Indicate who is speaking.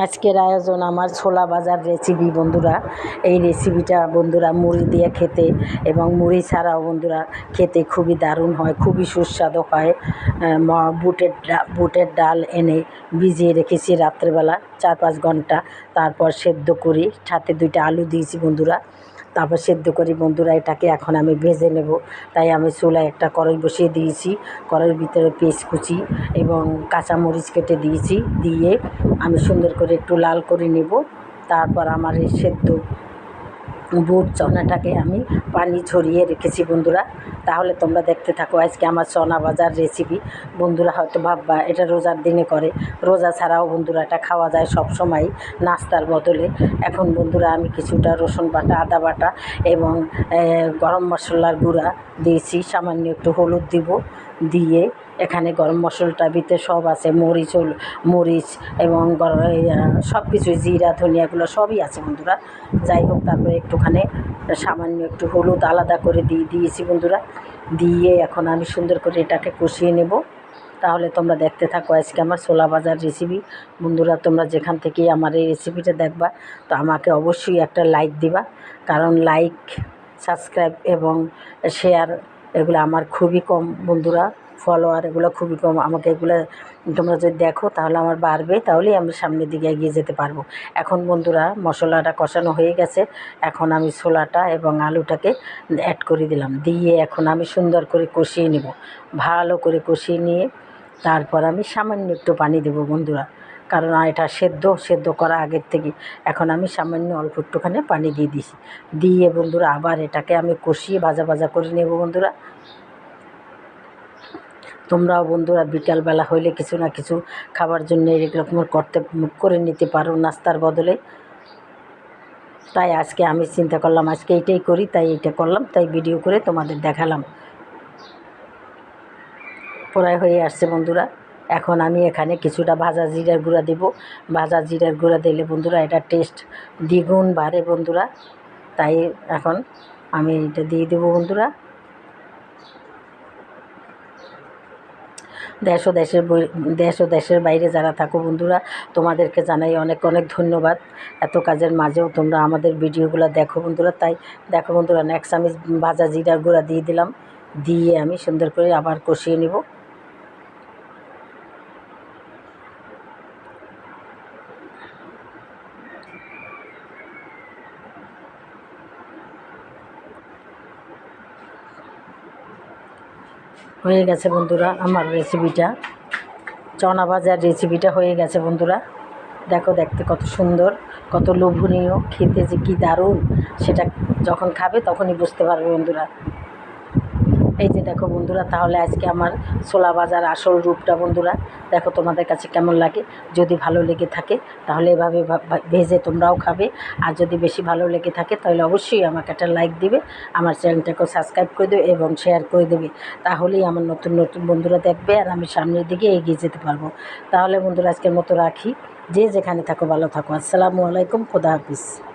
Speaker 1: আজকের আয়োজন আমার ছোলা বাজার রেসিপি বন্ধুরা। এই রেসিপিটা বন্ধুরা মুড়ি দিয়ে খেতে এবং মুড়ি ছাড়াও বন্ধুরা খেতে খুবই দারুণ হয়, খুবই সুস্বাদু হয়। বুটের বুটের ডাল এনে ভিজিয়ে রেখেছি রাত্রেবেলা চার পাঁচ ঘণ্টা। তারপর সেদ্ধ করি, সাথে দুইটা আলু দিয়েছি বন্ধুরা। তারপর সেদ্ধ করি। বন্ধুরা, এটাকে এখন আমি ভেজে নেব। তাই আমি চুলায় একটা কড়াই বসিয়ে দিয়েছি। কড়াইয়ের ভিতরে কুচি এবং কাঁচামরিচ কেটে দিয়েছি। দিয়ে আমি সুন্দর করে একটু লাল করে নেব। তারপর আমার এই সেদ্ধ বুট চনাটাকে আমি পানি ছড়িয়ে রেখেছি বন্ধুরা। তাহলে তোমরা দেখতে থাকো, আজকে আমার চনা ভাজার রেসিপি বন্ধুরা হয়তো ভাববা, এটা রোজার দিনে করে। রোজা ছাড়াও বন্ধুরা এটা খাওয়া যায় সব সময় নাস্তার বদলে। এখন বন্ধুরা আমি কিছুটা রসুন বাটা, আদা বাটা এবং গরম মশলার গুঁড়া দিয়েছি। সামান্য একটু হলুদ দিব। দিয়ে এখানে গরম মশলাটার ভিতরে সব আছে, মরিচ মরিচ এবং সব কিছু জিরা ধনিয়াগুলো সবই আছে বন্ধুরা। যাই হোক, তারপরে একটুখানি সামান্য একটু হলুদ আলাদা করে দিয়ে দিয়েছি বন্ধুরা। দিয়ে এখন আমি সুন্দর করে এটাকে কষিয়ে নেব। তাহলে তোমরা দেখতে থাকো আজকে আমার ছোলা বাজার রেসিপি বন্ধুরা, তোমরা যেখান থেকেই আমার এই রেসিপিটা দেখবা, তো আমাকে অবশ্যই একটা লাইক দিবা। কারণ লাইক সাবস্ক্রাইব এবং শেয়ার এগুলো আমার খুবই কম বন্ধুরা ফলোয়ার এগুলো খুবই কম। আমাকে এগুলো তোমরা যদি দেখো তাহলে আমার বাড়বে, তাহলেই আমি সামনের দিকে এগিয়ে যেতে পারব। এখন বন্ধুরা, মশলাটা কষানো হয়ে গেছে। এখন আমি ছোলাটা এবং আলুটাকে অ্যাড করে দিলাম। দিয়ে এখন আমি সুন্দর করে কষিয়ে নেব। ভালো করে কষিয়ে নিয়ে তারপর আমি সামান্য একটু পানি দেবো বন্ধুরা। কারণ এটা সেদ্ধ সেদ্ধ করা আগের থেকে। এখন আমি সামান্য অল্প একটুখানি পানি দিয়ে দিছি। দিয়ে বন্ধুরা, আবার এটাকে আমি কষিয়ে ভাজা ভাজা করে নেব বন্ধুরা। তোমরাও বন্ধুরা, বিকালবেলা হইলে কিছু না কিছু খাবার জন্য এরকম করতে, করে নিতে পারো নাস্তার বদলে। তাই আজকে আমি চিন্তা করলাম, আজকে এইটাই করি, তাই এইটা করলাম, তাই ভিডিও করে তোমাদের দেখালাম। প্রায় হয়ে আসছে বন্ধুরা। এখন আমি এখানে কিছুটা ভাজা জিরার গুঁড়া দেব। ভাজা জিরার গুঁড়া দিলে বন্ধুরা এটা টেস্ট দ্বিগুণ বাড়ে বন্ধুরা। তাই এখন আমি এটা দিয়ে দেবো বন্ধুরা। দেশ ও দেশের দেশ ও দেশের বাইরে যারা থাকো বন্ধুরা, তোমাদেরকে জানাই অনেক অনেক ধন্যবাদ। এত কাজের মাঝেও তোমরা আমাদের ভিডিওগুলো দেখো বন্ধুরা। তাই দেখো বন্ধুরা নেক্সট আমি ভাজা জিরার গুঁড়া দিয়ে দিলাম। দিয়ে আমি সুন্দর করে আবার কষিয়ে নেব। হয়ে গেছে বন্ধুরা আমার রেসিপিটা চনা ভাজার রেসিপিটা হয়ে গেছে বন্ধুরা। দেখো দেখতে কত সুন্দর, কত লোভনীয়, খেতে যে কী দারুণ, সেটা যখন খাবে তখনই বুঝতে পারবে বন্ধুরা। এই যে দেখো বন্ধুরা, তাহলে আজকে আমার ছোলা বাজার আসল রূপটা বন্ধুরা, দেখো তোমাদের কাছে কেমন লাগে? যদি ভালো লেগে থাকে, তাহলে এভাবে ভেজে তোমরাও খাবে। আর যদি বেশি ভালো লেগে থাকে, তাহলে অবশ্যই আমাকে একটা লাইক দিবে, আমার চ্যানেলটাকেও সাবস্ক্রাইব করে দেবে এবং শেয়ার করে দেবে। তাহলেই আমার নতুন নতুন বন্ধুরা দেখবে আর আমি সামনের দিকে এগিয়ে যেতে পারব। তাহলে বন্ধুরা, আজকের মতো রাখি। যে যেখানে থাকো, ভালো থাকো। আসসালামু আলাইকুম, খোদা হাফিজ।